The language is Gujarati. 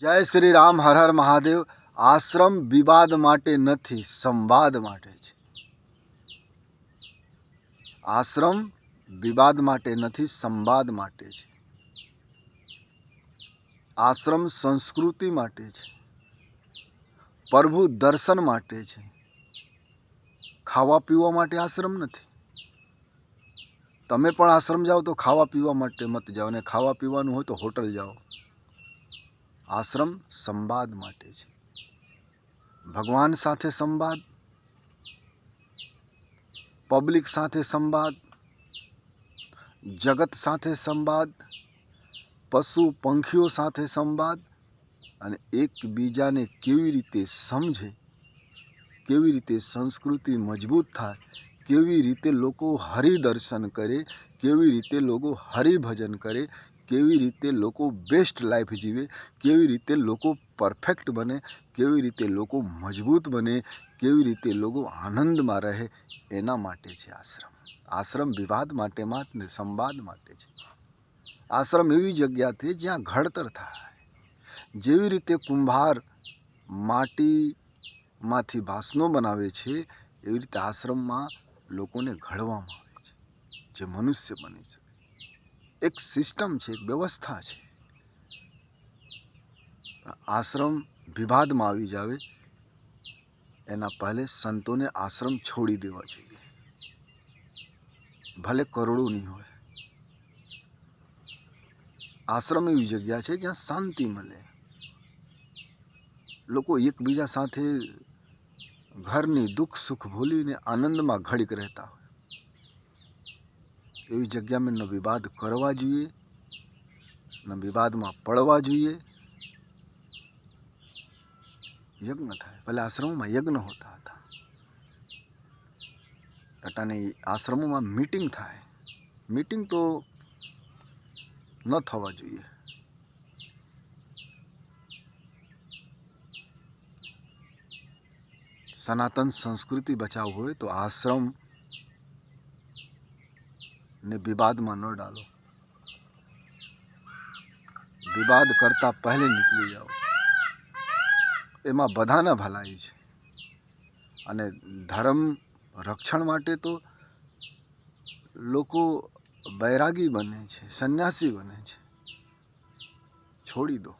જય શ્રી રામ, હર હર મહાદેવ. આશ્રમ વિવાદ માટે નથી, સંવાદ માટે છે. આશ્રમ વિવાદ માટે નથી, સંવાદ માટે છે. આશ્રમ સંસ્કૃતિ માટે છે. પ્રભુ દર્શન માટે છે. ખાવા પીવા માટે આશ્રમ નથી. તમે પણ આશ્રમ જાઓ તો ખાવા પીવા માટે મત જાઓ અને ખાવા પીવાનું હોય તો હોટલ જાઓ. આશ્રમ સંવાદ માટે છે. ભગવાન સાથે સંવાદ, પબ્લિક સાથે સંવાદ, જગત સાથે સંવાદ, પશુ પંખીઓ સાથે સંવાદ અને એકબીજાને કેવી રીતે સમજે, કેવી રીતે સંસ્કૃતિ મજબૂત થાય, કેવી રીતે લોકો હરિદર્શન કરે, કેવી રીતે લોકો હરિભજન કરે કેવી રીતે લોકો બેસ્ટ લાઈફ જીવે, કેવી રીતે લોકો પરફેક્ટ બને, કેવી રીતે લોકો મજબૂત બને, કેવી રીતે લોકો આનંદમાં રહે, એના માટે છે આશ્રમ. આશ્રમ વિવાદ માટે માત્ર સંવાદ માટે છે. આશ્રમ એવી જગ્યા છે જ્યાં ઘડતર થાય. જેવી રીતે કુંભાર માટીમાંથી વાસણો બનાવે છે, એવી રીતે આશ્રમમાં લોકોને ઘડવામાં આવે છે. જે મનુષ્ય બની શકે. એક સિસ્ટમ છે, એક વ્યવસ્થા છે. આશ્રમ વિવાદમાં આવી જાવે, એના પહેલે સંતોને આશ્રમ છોડી દેવા જોઈએ. ભલે કરોડો નહીં હોય. આશ્રમ એવી જગ્યા છે જ્યાં શાંતિ મળે. લોકો એકબીજા સાથે ઘરની દુઃખ સુખ ભૂલીને આનંદમાં ઘડીક રહેતા હોય. એવી જગ્યામાં ન વિવાદ કરવા જોઈએ ન વિવાદમાં પડવા જોઈએ. યજ્ઞ થાય પહેલાં આશ્રમોમાં યજ્ઞ હોતા હતા. અટાણે આશ્રમોમાં મીટિંગ થાય. મીટિંગ તો ન થવા જોઈએ. સનાતન સંસ્કૃતિ બચાવ હોય તો આશ્રમ ને વિવાદમાં ન ડાલો. વિવાદ કરતાં પહેલે નીકળી જાઓ. એમાં બધાના ભલાઈ છે. અને ધર્મ રક્ષણ માટે તો લોકો બૈરાગી બને છે, સંન્યાસી બને છે. છોડી દો.